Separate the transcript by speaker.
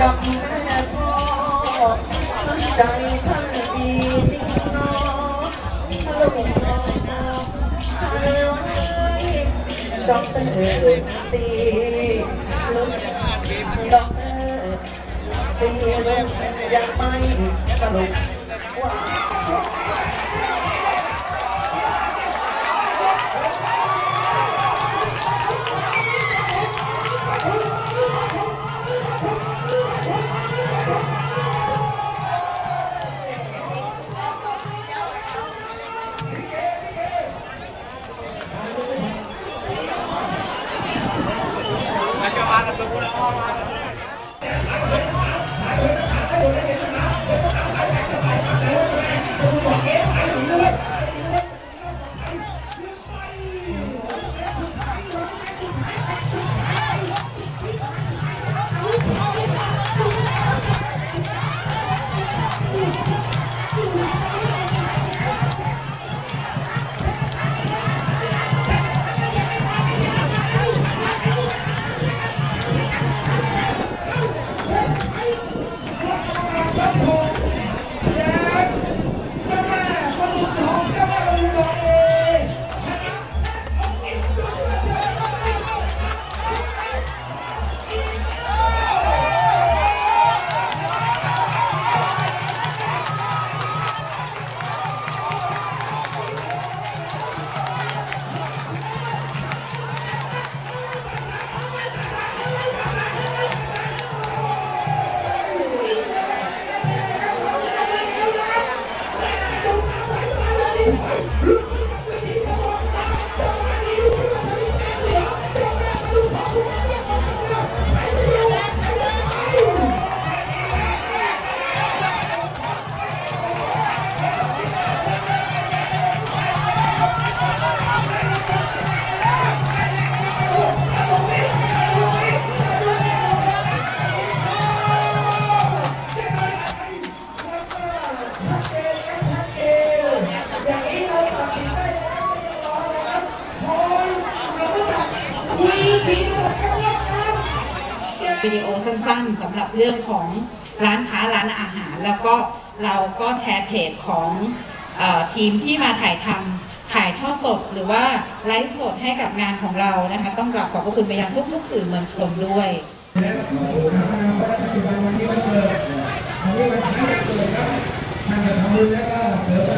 Speaker 1: กับแม่พ่อใจท่านดีจริงเนาะลูกน้องเอ้ยดอกเตอร์ตีลูกดอกเตอร์ตีลูกยังไม่สรุปว่า Thank you.
Speaker 2: วิดีโอสั้นๆสำหรับเรื่องของร้านค้าร้านอาหาร แล้วก็เราก็แชร์เพจของอทีมที่มาถ่ายทำถ่ายทอดสดหรือว่าไลฟ์สดให้กับงานของเรานะคะ ต้องกราบขอบพระคุณไปยังทุกๆสื่อมวลชนด้วย
Speaker 3: และผู้ทำงานเพรปัจจุบันวันนี้วันเกิดวันนี้วันที่เกิดครับท่านจะทำบุญแล้วก็เสริม